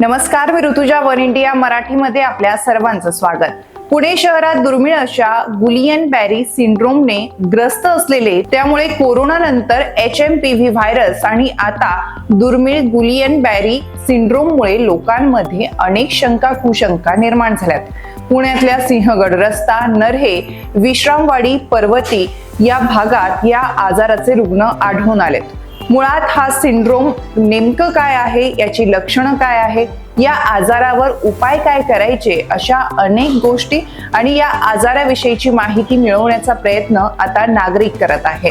नमस्कार मी Rutuja one India मराठीमध्ये आपल्या सर्वांचं स्वागत. पुणे शहरात दुर्मिळ अशा गुलियन बॅरी सिंड्रोमने ग्रस्त असलेले त्यामुळे कोरोना नंतर H M P V virus आणि आता दुर्मिळ गुलियन बॅरी सिंड्रोममुळे लोकांमध्ये अनेक शंका कुशंका निर्माण झाल्यात. पुण्यातल्या सिंहगड रस्ता नरहे विश्रामवाडी पर्वती या भागात या आजाराचे रुग्ण आढळून आलेत. मुळात हा सिंड्रोम नेमकं काय आहे याची लक्षणं काय आहे या आजारावर उपाय काय करायचे अशा अनेक गोष्टी आणि या आजाराविषयीची माहिती मिळवण्याचा प्रयत्न आता नागरिक करत आहे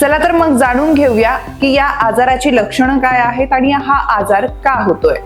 चला तर मग जाणून घेऊया की या आजाराची लक्षणं काय आहेत आणि हा आजार का होतोय.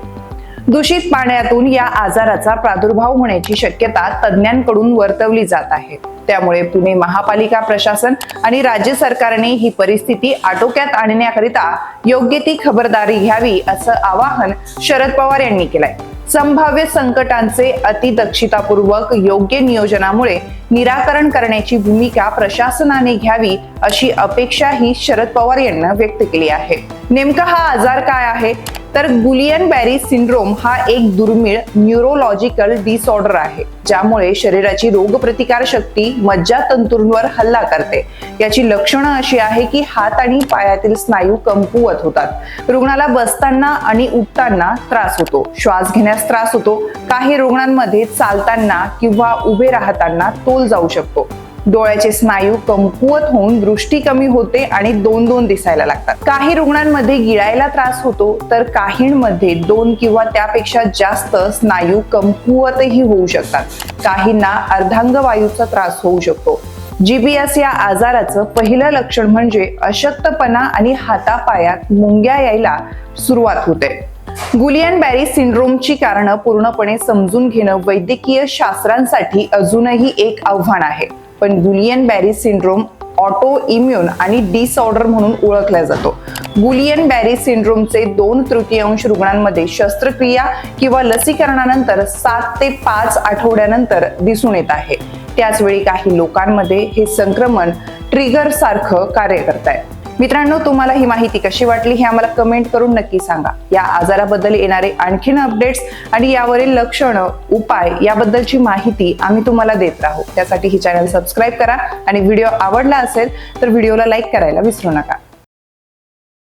दूषित पाण्यातून या आजाराचा प्रादुर्भाव होण्याची शक्यता तज्ज्ञांकडून वर्तवली जात आहे. त्यामुळे पुणे महापालिका प्रशासन आणि राज्य सरकारने ही परिस्थिती आटोक्यात आणण्याकरिता योग्य ती खबरदारी घ्यावी असं आवाहन शरद पवार यांनी केलंय. संभाव्य संकटांचे अतिदक्षितापूर्वक योग्य नियोजनामुळे निराकरण करण्याची भूमिका प्रशासनाने घ्यावी अशी अपेक्षाही शरद पवार यांना व्यक्त केली आहे. नेमका हा आजार काय आहे? तर गुलियन बॅरी सिंड्रोम हा एक दुर्मिळ न्यूरोलॉजिकल डिसऑर्डर आहे ज्यामुळे शरीराची रोगप्रतिकार शक्ती मज्जातंतूंवर हल्ला करते. याची लक्षणं अशी आहे की हात आणि पायातील स्नायू कमकुवत होतात. रुग्णाला बसताना आणि उठताना त्रास होतो श्वास घेण्यास त्रास होतो. काही रुग्णांमध्ये चालताना किंवा उभे राहताना तोल जाऊ शकतो. डोळ्याचे स्नायू कमकुवत होऊन दृष्टी कमी होते आणि दोन दोन दिसायला लागतात. काही रुग्णांमध्ये गिळायला त्रास होतो तर काहींमध्ये दोन किंवा त्यापेक्षा जास्त स्नायू कमकुवतही होऊ शकतात. काहींना अर्धांगवायूचा त्रास होऊ शकतो. जीबीएस या आजाराचं पहिलं लक्षण म्हणजे अशक्तपणा आणि हातापायात मुंग्या यायला सुरुवात होते. गुलियन बॅरी सिंड्रोमची कारणं पूर्णपणे समजून घेणं वैद्यकीय शास्त्रांसाठी अजूनही एक आव्हान आहे. पण Guillain Barre syndrome autoimmune आणि डिसऑर्डर म्हणून ओळखला जातो. गुलियन बॅरी सिंड्रोमचे दोन तृतीयांश रुग्णांमध्ये शस्त्रक्रिया किंवा लसीकरणानंतर सात ते पाच आठवड्यानंतर दिसून येत आहे. त्याचवेळी काही लोकांमध्ये हे संक्रमण ट्रिगर सारखं कार्य करत आहे. मित्रांनो तुम्हाला ही माहिती कशी वाटली हे आम्हाला कमेंट करून नक्की सांगा. या आजाराबद्दल येणारे आणखीन अपडेट्स आणि यावरील लक्षणं उपाय याबद्दलची माहिती आम्ही तुम्हाला देत राहू. त्यासाठी ही चॅनल सबस्क्राईब करा आणि व्हिडिओ आवडला असेल तर व्हिडिओला लाईक करायला विसरू नका.